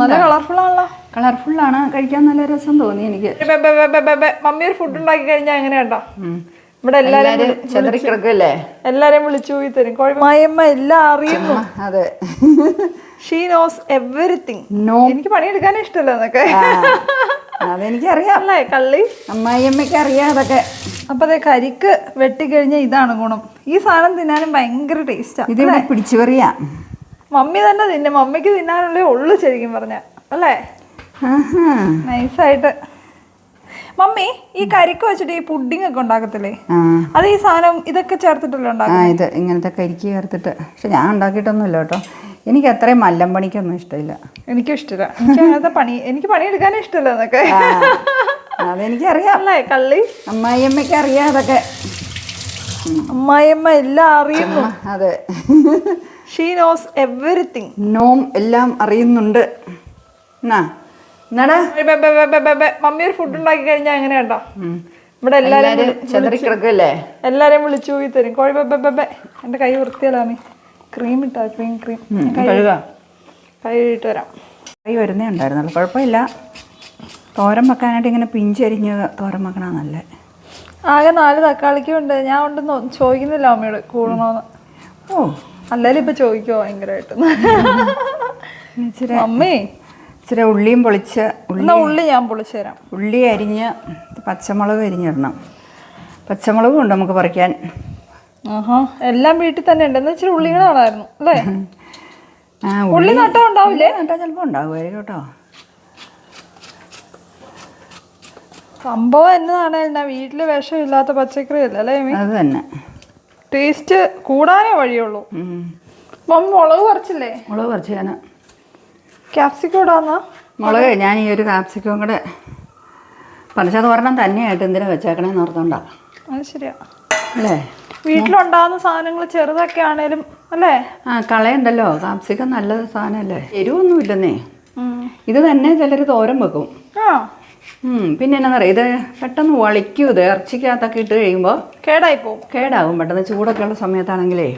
നല്ല കളർഫുൾ ആണല്ലോ. കളർഫുള്ളാണ് കഴിക്കാൻ നല്ല രസം തോന്നി എനിക്ക്. മമ്മി ഒരു ഫുഡ് ഉണ്ടാക്കി കഴിഞ്ഞാൽ എങ്ങനെയാട്ടോ ഇവിടെ എല്ലാരും എല്ലാരും ചെതറി കിടക്കല്ലേ എല്ലാരെയും വിളിച്ചു പോയി തരും. മായമ്മ എല്ലാം അറിയുന്നു. അതെ. ഷീ നോസ് എവറിത്തിങ് എനിക്ക് പണിയെടുക്കാൻ ഇഷ്ടമല്ല എന്നൊക്കെ അതെനിക്കറിയാം. അല്ലേ കള്ളി? അമ്മായിയമ്മയ്ക്ക് അറിയാം അതൊക്കെ. അപ്പൊ അതെ കരിക്ക് വെട്ടിക്കഴിഞ്ഞാൽ ഇതാണ് ഗുണം. ഈ സാധനം തിന്നാനും ഭയങ്കര ടേസ്റ്റാണ് ഇതിവിടെ പിടിച്ചു പറയാ മമ്മി തന്നെ തിന്നും മമ്മിക്ക് തിന്നാനുള്ളേ ഉള്ളു ശരിക്കും പറഞ്ഞ. അല്ലേ? നൈസായിട്ട്. മമ്മി ഈ കരിക്ക് വെച്ചിട്ട് ഈ പുഡിംഗ് ഒക്കെ ഉണ്ടാക്കത്തില്ലേ? അത് ഈ സാധനം ഇതൊക്കെ ചേർത്തിട്ടല്ലേ ഇത് ഇങ്ങനത്തെ കരിക്ക് ചേർത്തിട്ട്. പക്ഷെ ഞാൻ ഉണ്ടാക്കിയിട്ടൊന്നുമില്ല കേട്ടോ. എനിക്ക് അത്രയും മല്ലം പണിക്കൊന്നും ഇഷ്ടമില്ല. എനിക്കും ഇഷ്ടമില്ല. എനിക്ക് അങ്ങനത്തെ പണി എനിക്ക് പണിയെടുക്കാനും ഇഷ്ടമില്ല എന്നൊക്കെ അതെനിക്കറിയാം. അല്ലേ കള്ളി? അമ്മായിയമ്മയ്ക്ക് അറിയാം അതൊക്കെ. അമ്മായിയമ്മ എല്ലാം അറിയുന്നു. അതെ. ഷീ നോസ് എവറിത്തിങ് നോം എല്ലാം അറിയുന്നുണ്ട്. എന്നാ എന്നാടാ മമ്മി ഒരു ഫുഡ് ഉണ്ടാക്കി കഴിഞ്ഞാൽ അങ്ങനെ ഉണ്ടോ ഇവിടെ എല്ലാരും എല്ലാരെയും വിളിച്ചു. പോയി തരും. കോഴി ബെ, ബെ, ബെ, ബെ. എന്റെ കൈ വൃത്തിയല്ലാമി ക്രീം ഇട്ടാ? ക്രീം ക്രീം കൈ ഇട്ട് വരാം. കൈ വരുന്നേ ഉണ്ടായിരുന്നല്ലോ കുഴപ്പമില്ല. തോരൻ വെക്കാനായിട്ട് ഇങ്ങനെ പിഞ്ചരിഞ്ഞ് തോരൻ വെക്കണ നല്ലേ ആകെ നാല് തക്കാളിക്കും ഉണ്ട്. ഞാൻ ഉണ്ടെന്ന് ചോദിക്കുന്നില്ല അമ്മയോട്. കൂടണോന്ന്. ഓ അല്ലേലും ഇപ്പൊ ചോദിക്കോ ഭയങ്കരമായിട്ട്? അമ്മേ. ഇച്ചിരി ഉള്ളിയും പൊളിച്ച് ഉള്ളി ഉള്ളി ഞാൻ പൊളിച്ചു തരാം. ഉള്ളി അരിഞ്ഞ് പച്ചമുളക് അരിഞ്ഞിടണം. പച്ചമുളകും ഉണ്ട് നമുക്ക് പറിക്കാൻ. ആഹാ. എല്ലാം വീട്ടിൽ തന്നെ ഉണ്ട്. എന്നാ ഇച്ചിരി ഉള്ളികൾ ആളായിരുന്നു അല്ലേ? ഉള്ളി നട്ടാ ഉണ്ടാവില്ലേ? നട്ടാ ചിലപ്പോൾ ഉണ്ടാവുമായിരിക്കും കേട്ടോ. സംഭവം എന്നതാണ് എന്നാ വീട്ടിൽ വിഷമില്ലാത്ത പച്ചക്കറി അല്ലേ അത് തന്നെ. ടേസ്റ്റ് കൂടാനേ വഴിയുള്ളൂ. അപ്പം മുളക് കുറച്ചില്ലേ മുളക് കുറച്ച് ഞാൻ ക്യാപ്സിക്കം ഇടാന്നാ? മുളക് ഞാൻ ഈ ഒരു ക്യാപ്സിക്കം കൂടെ ഒരെണ്ണം തന്നെയായിട്ട് എന്തിനാ വെച്ചേക്കണേന്ന് ഓർത്തോണ്ടാ. അത് ശരിയാ. അല്ലേ? വീട്ടിലുണ്ടാകുന്ന സാധനങ്ങൾ ചെറുതൊക്കെ ആണേലും അല്ലേ? ആ കളയുണ്ടല്ലോ. കാപ്സിക്കം നല്ല സാധനമല്ലേ എരിവൊന്നും ഇല്ലെന്നേ. ഇത് തന്നെ ചിലർ തോരൻ വെക്കും. ആ. പിന്നെ എന്നാ പറയുക ഇത് പെട്ടെന്ന് വളിക്കും ഇത്. ഇറച്ചിക്കകത്തൊക്കെ ഇട്ട് കഴിയുമ്പോൾ കേടായി പോകും. കേടാവും. പെട്ടെന്ന് ചൂടൊക്കെ ഉള്ള സമയത്താണെങ്കിലേ.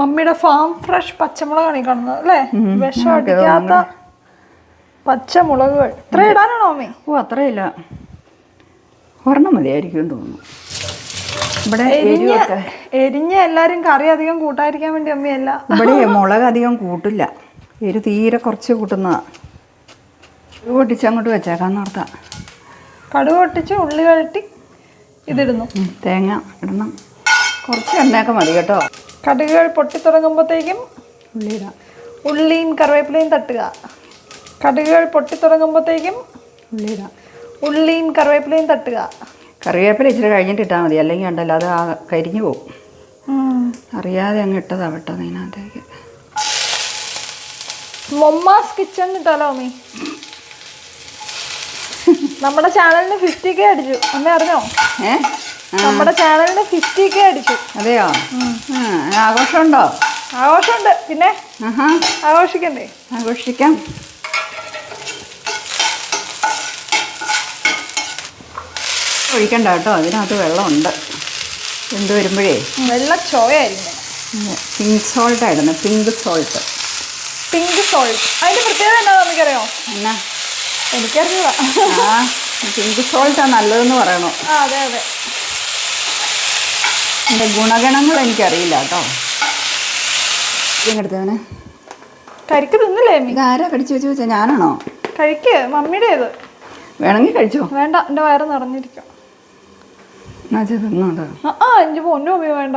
മമ്മിയുടെ ഫാം ഫ്രഷ് പച്ചമുളകാണ് ഈ കാണുന്നത് അല്ലേ? വിഷം അടിക്കാത്ത പച്ചമുളകുകൾ. ഇത്ര ഇടാനാണോ മമ്മി? ഓ അത്രയില്ല. ഒരെണ്ണം മതിയായിരിക്കും തോന്നുന്നു. ഇവിടെ എരിഞ്ഞ് എല്ലാരും കറി അധികം കൂട്ടാതിരിക്കാൻ വേണ്ടി അമ്മയല്ല ഇവിടെ മുളക് അധികം കൂട്ടില്ല. എരി തീരെ കുറച്ച് കൂട്ടുന്നതാ. ഇത് പൊട്ടിച്ച് അങ്ങോട്ട് വെച്ചേക്കാന്ന് ഓർത്താ കടുക് പൊട്ടിച്ച് ഉള്ളി കഴട്ടി ഇതിടുന്നു. തേങ്ങ ഇടണം. കുറച്ച് എണ്ണയൊക്കെ മതി കേട്ടോ. കടുകുകൾ പൊട്ടിത്തുടങ്ങുമ്പോഴത്തേക്കും ഉള്ളി ഇടാം. ഉള്ളിയും കറിവേപ്പിലയും തട്ടുക. കടുകുകൾ പൊട്ടിത്തുടങ്ങുമ്പോഴത്തേക്കും ഉള്ളി ഇടാം. ഉള്ളിയും കറിവേപ്പിലയും തട്ടുക. കറിവേപ്പില ഇച്ചിരി കഴിഞ്ഞിട്ട് ഇട്ടാൽ മതി. അല്ലെങ്കിൽ ഉണ്ടല്ലോ അത് ആ കരിഞ്ഞു പോകും അറിയാതെ അങ്ങ് ഇട്ടതാ പെട്ടെന്ന് ഇതിനകത്തേക്ക് മൊമ്മാസ് കിച്ചൺ ഇട്ടാലോ അമ്മി? നമ്മുടെ ചാനലിന് ഫിഫ്റ്റി കെ അടിച്ചു. അമ്മ അറിഞ്ഞോ? ഏ? നമ്മുടെ ചാനലിന് ഫിഫ്റ്റി കെ അടിച്ചു. അതെയോ? ആഘോഷമുണ്ടോ? ആഘോഷമുണ്ട്. പിന്നെ? ആഘോഷിക്കണ്ടേ? ആഘോഷിക്കാം. ഒഴിക്കണ്ട കേട്ടോ. അതിനകത്ത് വെള്ളമുണ്ട്. എന്ത് വരുമ്പോഴേ. വെള്ള ചോയായിരിക്കും. പിങ്ക് സോൾട്ടായിരുന്നു പിങ്ക് സോൾട്ട് പിങ്ക് സോൾട്ട് അതിന്റെ പ്രത്യേകത എന്താണെന്ന് നമുക്കറിയോ എന്നാ? എനിക്കറിയില്ല ആ പിങ്ക് സോൾട്ടാണ് നല്ലതെന്ന് പറയണു? ആ അതെ അതെ. എന്റെ ഗുണഗണങ്ങൾ എനിക്കറിയില്ല കേട്ടോ. ഇതെടുത്തവനെ കരിക്ക് തിന്നില്ലേ അമ്മി? ഇതാരാ കടിച്ചു വെച്ച് വെച്ചാൽ ഞാനാണോ? കഴിക്ക് മമ്മിയുടെ ഇത് വേണമെങ്കിൽ കഴിച്ചോ. വേണ്ട എന്റെ വയറ് നിറഞ്ഞിരിക്കും. എന്നാ ചെയ്ത് തിന്നോട്ടോ ആ ആ എന്റെ പൊന്നു വേണ്ട.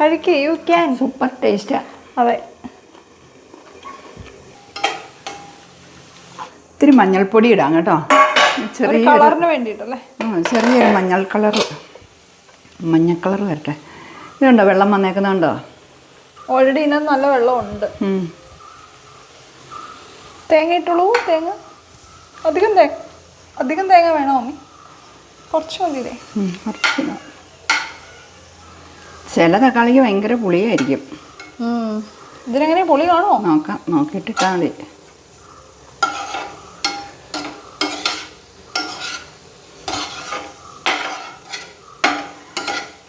കഴിക്ക് യു ക്യാൻ സൂപ്പർ ടേസ്റ്റാ. അതെ. ഇത്തിരി മഞ്ഞൾപ്പൊടി ഇടാം കേട്ടോ. ചെറിയ കളറിന് വേണ്ടിയിട്ടല്ലേ? ആ, ചെറിയൊരു മഞ്ഞൾ കളർ. മഞ്ഞ കളർ വരട്ടെ. ഇതുണ്ടോ? വെള്ളം വന്നേക്കുന്നുണ്ടോ ഓൾറെഡി ഇതിനകത്ത് നല്ല വെള്ളമുണ്ട്. തേങ്ങ ഇട്ടുള്ളൂ തേങ്ങ. അധികം തേങ്ങ അധികം തേങ്ങ വേണോ മമ്മി കുറച്ച് മതിയില്ലേ? കുറച്ച്. ചില തക്കാളിക്ക് ഭയങ്കര പുളിയായിരിക്കും. ഇതിനെങ്ങനെ പുളി കാണോ നോക്കാം നോക്കിയിട്ട് ഇട്ടാൽ മതി.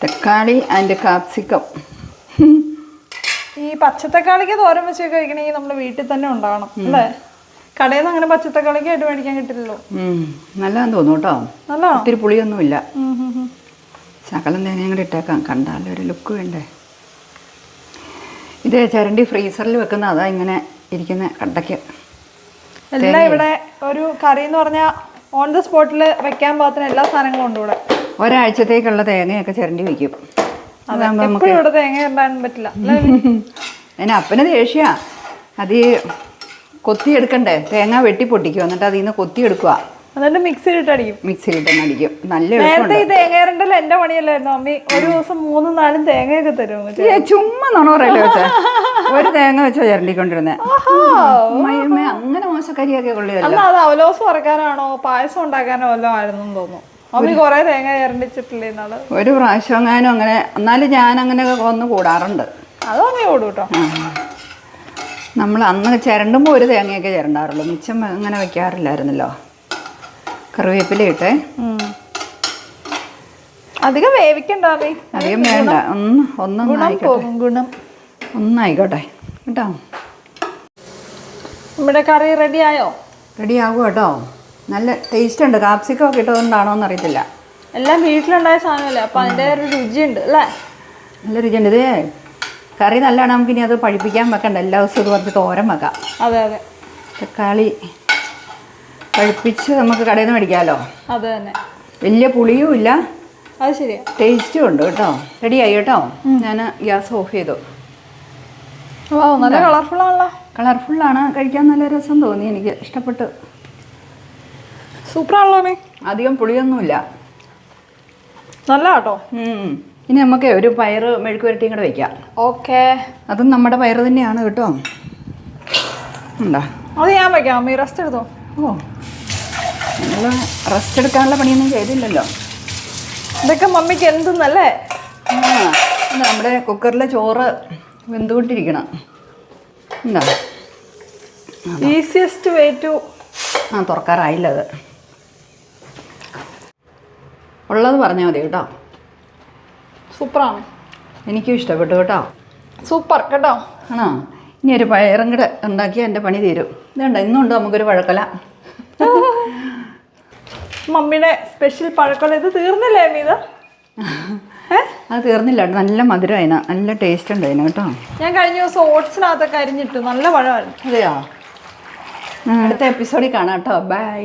തക്കാളി ആൻഡ് കാപ്സിക്കം ഈ പച്ചത്തക്കാളിക്ക് തോരൻ വെച്ച് കഴിക്കണമെങ്കിൽ നമ്മുടെ വീട്ടിൽ തന്നെ ഉണ്ടാവണം അല്ലേ? കടയിൽ നിന്ന് അങ്ങനെ പച്ചത്തക്കാളിക്കായിട്ട് മേടിക്കാൻ കിട്ടില്ലല്ലോ. നല്ലതാണ് നല്ലതാന്ന് തോന്നുന്നു കേട്ടോ. നല്ലോ ഒത്തിരി പുളിയൊന്നുമില്ല. ശകലം തേങ്ങയും കൂടെ ഇട്ടേക്കാം. കണ്ടാലേ ഒരു ലുക്ക് വേണ്ടേ? ഇത് ചരണ്ടി ഫ്രീസറിൽ വെക്കുന്ന അതാ ഇങ്ങനെ ഇരിക്കുന്ന കണ്ടയ്ക്ക്. എല്ലാം ഇവിടെ ഒരു കറി എന്ന് പറഞ്ഞാൽ ഓൺ ദ സ്പോട്ടിൽ വെക്കാൻ പാകത്തിന് എല്ലാ സാധനങ്ങളും ഉണ്ട് ഇവിടെ. ഒരാഴ്ചത്തേക്കുള്ള തേങ്ങയൊക്കെ ചിരണ്ടി വെക്കും അതാകുമ്പോൾ നമുക്ക് ഇവിടെ തേങ്ങ ഉണ്ടാകാൻ പറ്റില്ല? അതിന് അപ്പന് ദേഷ്യ. അത് ഈ കൊത്തിയെടുക്കണ്ടേ? തേങ്ങ വെട്ടി പൊട്ടിക്കും എന്നിട്ട് അതിൽ നിന്ന് കൊത്തിയെടുക്കുക എന്നിട്ട് മിക്സിയിൽ അടിക്കും മിക്സിയിലിട്ടൊന്ന് അടിക്കും. നല്ല നേരത്തെ ഈ തേങ്ങ ഇരണ്ടല്ലോ എന്റെ പണിയല്ലായിരുന്നു? അമ്മി ഒരു ദിവസം മൂന്നും നാലും തേങ്ങയൊക്കെ തരും ചുമ്മാ നുണ പറയല്ലേ വെച്ചാ ഒരു തേങ്ങ വെച്ചാ ചിരണ്ടിക്കൊണ്ടിരുന്നേ. അങ്ങനെ മോശക്കരിയൊക്കെ കൊള്ളിയല്ലോ. അത് അവലോസം വറക്കാനാണോ പായസം ഉണ്ടാക്കാനോ വല്ലതും ആയിരുന്നു തോന്നുന്നു. കൊറേ തേങ്ങ ഇരണ്ടിച്ചിട്ടില്ലേ ഒരു പ്രാവശ്യം എങ്ങാനും അങ്ങനെ എന്നാലും ഞാൻ അങ്ങനെ ഒന്ന് കൂടാറുണ്ട്. അത് കേട്ടോ നമ്മൾ അന്ന് ചിരണ്ടുമ്പോൾ ഒരു തേങ്ങയൊക്കെ ചിരണ്ടാറുള്ളൂ. മിച്ചം അങ്ങനെ വെക്കാറില്ലായിരുന്നല്ലോ. കറിവേപ്പില ഇട്ടേ. അധികം വേവിക്കണ്ട അധികം വേണ്ട. ഒന്ന് ഒന്ന് ഗുണം ഒന്നായിക്കോട്ടെ. കേട്ടോ? നമ്മുടെ കറി റെഡി ആയോ റെഡി ആകും കേട്ടോ നല്ല ടേസ്റ്റ് ഉണ്ട് കാപ്സിക്കം ഒക്കെ ഇട്ടതുകൊണ്ടാണോ എന്നറിയത്തില്ല എല്ലാം വീട്ടിലുണ്ടായ സാധനമല്ലേ? അപ്പോൾ അതിന്റെ ഒരു രുചിയുണ്ട് അല്ലേ? നല്ല രുചിയുണ്ട്. ഇത് കറി നല്ലതാണ് നമുക്ക് ഇനി അത് പഴിപ്പിക്കാൻ വെക്കണ്ട. എല്ലാ ദിവസവും ഇത് കുറച്ച് തോരൻ വെക്കാം. അതെ അതെ. തക്കാളി പഴുപ്പിച്ച് നമുക്ക് കടയിൽ നിന്ന് മേടിക്കാമല്ലോ അത് തന്നെ. വലിയ പുളിയും ഇല്ല. അത് ശരിയാ. ടേസ്റ്റും ഉണ്ട് കേട്ടോ. റെഡിയായി കേട്ടോ? ഞാൻ ഗ്യാസ് ഓഫ് ചെയ്തു. ഓ നല്ല കളർഫുള്ളാണല്ലോ ആണല്ലോ. കളർഫുള്ളാണ് കഴിക്കാൻ നല്ല രസം തോന്നി. എനിക്ക് ഇഷ്ടപ്പെട്ടു സൂപ്പർ ആണല്ലോ അധികം പുളിയൊന്നുമില്ല. നല്ല കേട്ടോ ഇനി നമുക്ക് ഒരു പയറ് മെഴുക്ക് വരട്ടിയും കൂടെ വയ്ക്കാം ഓക്കെ. അതും നമ്മുടെ പയർ തന്നെയാണ് കേട്ടോ. എന്താ അത് ഞാൻ വയ്ക്കാം അമ്മി. റെസ്റ്റ് എടുത്തോ? ഓ. നമ്മൾ റെസ്റ്റ് എടുക്കാനുള്ള പണിയൊന്നും ചെയ്തില്ലല്ലോ. ഇതൊക്കെ മമ്മിക്ക് എന്തെന്നല്ലേ? നമ്മുടെ കുക്കറിലെ ചോറ് വെന്തുകൊണ്ടിരിക്കണം. എന്താ ഈസിയസ്റ്റ് വേ ടു ആ തുറക്കാറായില്ല അത് ഉള്ളത് പറഞ്ഞാൽ മതി കേട്ടോ. സൂപ്പറാണ്. എനിക്കും ഇഷ്ടപ്പെട്ടു കേട്ടോ. സൂപ്പർ കേട്ടോ. ആണോ? ഇനി ഒരു പയറും കൂടെ ഉണ്ടാക്കിയാൽ എന്റെ പണി തീരും. ഇതുണ്ട്? ഇന്നുണ്ട് നമുക്കൊരു പഴക്കല? മമ്മിയുടെ സ്പെഷ്യൽ പഴക്കല ഇത് തീർന്നില്ലേ ഇത് അത് തീർന്നില്ല കേട്ടോ. നല്ല മധുരം അതിന് നല്ല ടേസ്റ്റ് ഉണ്ട് അതിന് കേട്ടോ. ഞാൻ കഴിഞ്ഞ ദിവസം ഓട്സിനകത്തൊക്കെ അരിഞ്ഞിട്ടു. നല്ല പഴമായിരുന്നു. അതെയോ? അടുത്ത എപ്പിസോഡിൽ കാണാം കേട്ടോ. ബൈ